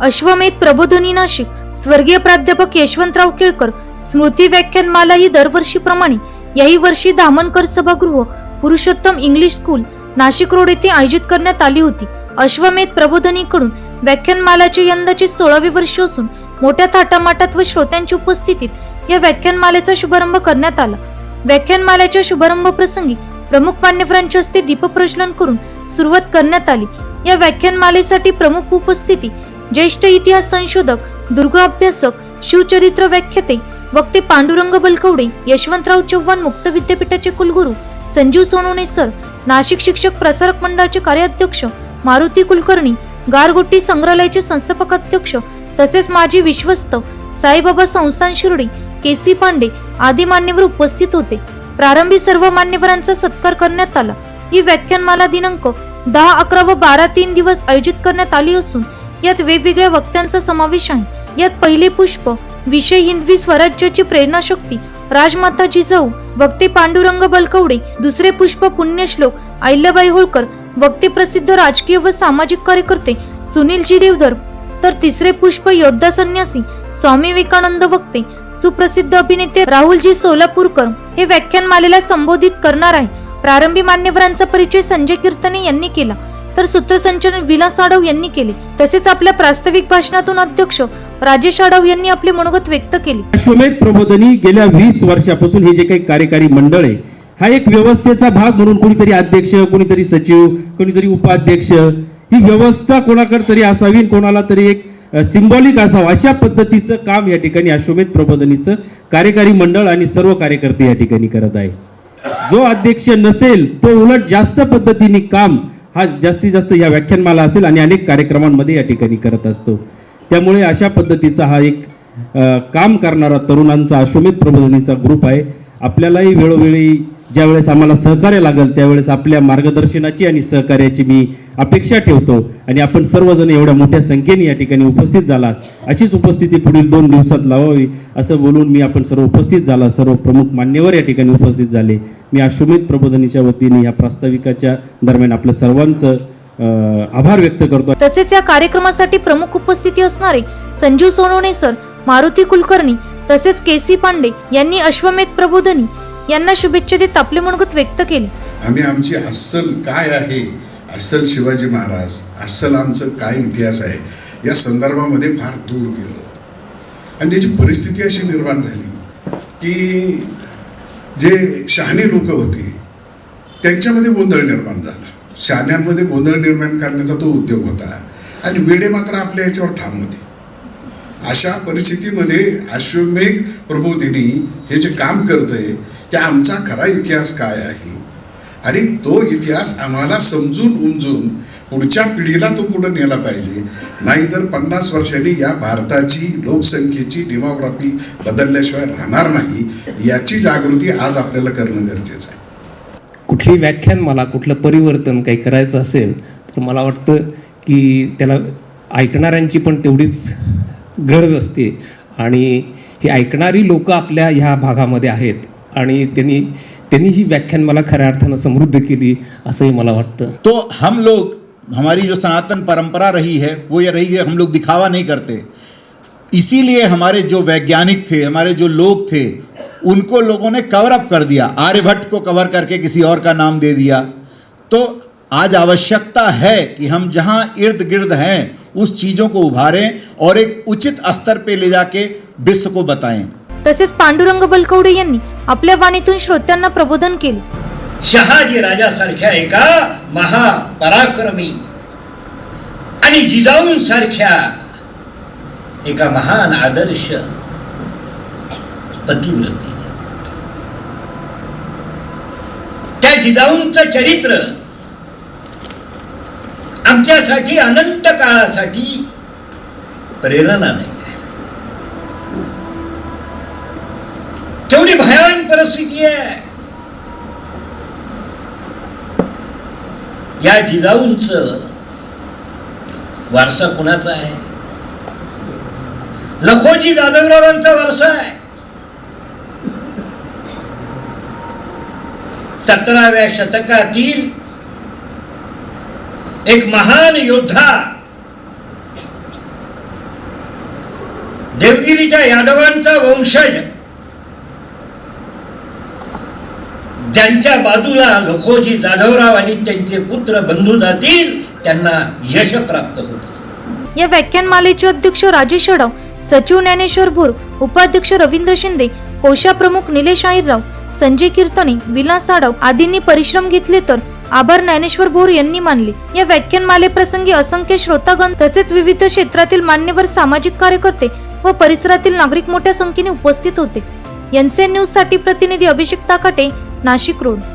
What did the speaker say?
अश्वमेध प्रबोधनी नाशिक. स्वर्गीय प्राध्यापक यशवंतराव केळकर. स्मृती व्याख्यानमाला ही दरवर्षीप्रमाणे. याही वर्षी धामणकर सभागृह Purushottam English school Nashik road येथे आयोजित करण्यात आली होती. अश्वमेध प्रबोधनीकडून व्याख्यानमालाचे यंदाचे सोळावे वर्ष असून मोठ्या थाटामाटात व श्रोत्यांच्या उपस्थितीत या व्याख्यानमालेचा शुभारंभ करण्यात आला. व्याख्यानमालेच्या शुभारंभ प्रसंगी प्रमुख मान्यवरांच्या हस्ते दीपप्रज्वलन करून सुरुवात करण्यात आली. या व्याख्यानमालेसाठी प्रमुख उपस्थिती ज्येष्ठ इतिहास संशोधक दुर्ग अभ्यासक शिवचरित्र व्याख्याते वक्ते पांडुरंग बलकवडे यशवंतराव चव्हाण मुक्त विद्यापीठाचे कुलगुरू संजीव सोनवणे सर नाशिक शिक्षक प्रसारक मंडळाचे कार्याध्यक्ष मारुती कुलकर्णी गारगोटी संग्रहालयाचे संस्थापक अध्यक्ष तसेच माजी विश्वस्त साईबाबा संस्थान शिर्डी के सी पांडे आदी मान्यवर उपस्थित होते. प्रारंभी सर्व मान्यवरांचा सत्कार करण्यात आला. ही व्याख्यानमाला दिनांक दहा अकरा व बारा तीन दिवस आयोजित करण्यात आली असून यात वेगवेगळ्या वक्त्यांचा समावेश आहे यात पहिले पुष्प विषय हिंदवी स्वराज्याची प्रेरणाशक्ती राजमाता जिजाऊ वक्ते पांडुरंग बलकवडे दुसरे पुष्प पुण्यश्लोक अहिल्याबाई होळकर वक्ते प्रसिद्ध राजकीय व सामाजिक कार्यकर्ते सुनीलजी देवधर तर तिसरे पुष्प योद्धा संन्यासी स्वामी विवेकानंद वक्ते सुप्रसिद्ध अभिनेते राहुलजी सोलापूरकर हे व्याख्यानमालेला संबोधित करणार आहे. प्रारंभी मान्यवरांचा परिचय संजय कीर्तने यांनी केला. तर सूत्रसंचालन विलास आडव यांनी केले. तसेच आपल्या प्रास्ताविक भाषणातून अध्यक्ष राजेश आडव यांनी आपले मनोगत व्यक्त केले. अश्वमेध प्रबोधनी गेल्या वीस वर्षापासून हे जे काही कार्यकारी मंडळ आहे हा एक व्यवस्थेचा भाग म्हणून कोणीतरी अध्यक्ष कोणीतरी सचिव कोणीतरी उपाध्यक्ष ही व्यवस्था कोणाकडे तरी असावी कोणाला तरी एक सिंबॉलिक असावं अशा पद्धतीचं काम या ठिकाणी अश्वमेध प्रबोधनीचं कार्यकारी मंडळ आणि सर्व कार्यकर्ते या ठिकाणी करत आहे. जो अध्यक्ष नसेल तो उलट जास्त पद्धतीने काम हा जास्तीत जास्त या व्याख्यानमाला असेल आणि अनेक कार्यक्रमांमध्ये या ठिकाणी करत असतो. त्यामुळे अशा पद्धतीचा हा एक काम करणारा तरुणांचा अश्वमेध प्रबोधनीचा ग्रुप आहे. आपल्यालाही वेळोवेळी ज्यावेळेस आम्हाला सहकार्य लागेल त्यावेळेस आपल्या मार्गदर्शनाची आणि सहकार्याची मी अपेक्षा ठेवतो. आणि आपण सर्वजण एवढ्या मोठ्या संख्येने या ठिकाणी उपस्थित झालात. अशीच उपस्थिती पुढील दोन दिवसात लावावी असं बोलून मी आपण सर्व उपस्थित झाला. सर्व प्रमुख मान्यवर या ठिकाणी उपस्थित झाले. मी अश्वमेध प्रबोधनीच्या वतीने या प्रास्ताविकाच्या दरम्यान आपलं सर्वांचं आभार व्यक्त करतो. तसेच या कार्यक्रमासाठी प्रमुख उपस्थिती असणारे संजीव सोनवणे सर मारुती कुलकर्णी तसेच के सी पांडे यांनी अश्वमेध प्रबोधनी यांना शुभेच्छा देत आपली मनोगत व्यक्त केली. आम्ही आमची अस्सल काय आहे? अस्सल शिवाजी महाराज अस्सल आमचं काय इतिहास आहे? या संदर्भामध्ये फार दूर गेलो. आणि त्याची परिस्थिती अशी निर्माण झाली की जे शहाणे लोक होते त्यांच्यामध्ये गोंधळ निर्माण झाला. शहाण्यांमध्ये गोंधळ निर्माण करण्याचा तो उद्योग होता आणि वेडे मात्र आपल्या याच्यावर ठाम होते. अशा परिस्थितीमध्ये अश्वमेघ प्रबोधिनी हे जे काम करतंय की आमचा खरा इतिहास काय आहे? आणि तो इतिहास आम्हाला समजून उमजून पुढच्या पिढीला तो पुढे नेला पाहिजे. नाहीतर पन्नास वर्षांनी या भारताची लोकसंख्येची डेमोग्राफी बदलल्याशिवाय राहणार नाही. याची जागृती आज आपल्याला करणं गरजेचं आहे. कुठली व्याख्यान मला कुठलं परिवर्तन काही करायचं असेल तर मला वाटतं की त्याला ऐकणाऱ्यांची पण तेवढीच गरज असते. आणि ही ऐकणारी लोकं आपल्या ह्या भागामध्ये आहेत. आणि त्यांनी त्यांनी ही व्याख्यान मला खऱ्या अर्थानं समृद्ध केली असंही मला वाटतं. तो हम लोग हमारी जो सनातन परंपरा रही है वो ये रही है हम लोग दिखावा नहीं करते। इसीलिए हमारे जो वैज्ञानिक थे हमारे जो लोग थे उनको लोगों ने कवर अप कर दिया। आर्यभट्ट को कवर करके किसी और का नाम दे दिया। तो आज आवश्यकता है कि हम जहाँ इर्द गिर्द हैं उस चीज़ों को उभारें और एक उचित स्तर पे ले जाके विश्व को बताएँ। तसेच पांडुरंग बलकवडे यांनी आपल्या वाणीतून श्रोत्यांना प्रबोधन केले. शहाजी राजासारख्या एका महापराक्रमी आणि जिजाऊंसारख्या एका महान आदर्श पतिव्रती. त्या जिजाऊंचं चरित्र आमच्यासाठी अनंत काळासाठी प्रेरणा नाही. परिस्थिती आहे. या जिजाऊंच वारसा कुणाचा आहे? लखोजी जाधवरावांचा वारसा आहे. सतराव्या शतकातील एक महान योद्धा देवगिरीच्या यादवांचा वंशज ज्यांच्या बाजूला लखोजी जाधवराव आणि त्यांचे पुत्र बंधू जातील त्यांना यश प्राप्त होत. या व्याख्यानमालेचे अध्यक्ष राजेश अडाव सचिव ज्ञानेश्वर भोर उपाध्यक्ष रवींद्र शिंदे कोशाप्रमुख निलेश आईरराव संजय कीर्तने विलास साडव आदींनी परिश्रम घेतले तर आभार ज्ञानेश्वर भोर यांनी मानले. या व्याख्यानमाले प्रसंगी असंख्य श्रोतागण तसेच विविध क्षेत्रातील मान्यवर सामाजिक कार्यकर्ते व परिसरातील नागरिक मोठ्या संख्येने उपस्थित होते. एनसीएन न्यूजसाठी प्रतिनिधी अभिषेक ताकाटे नाशिक रोड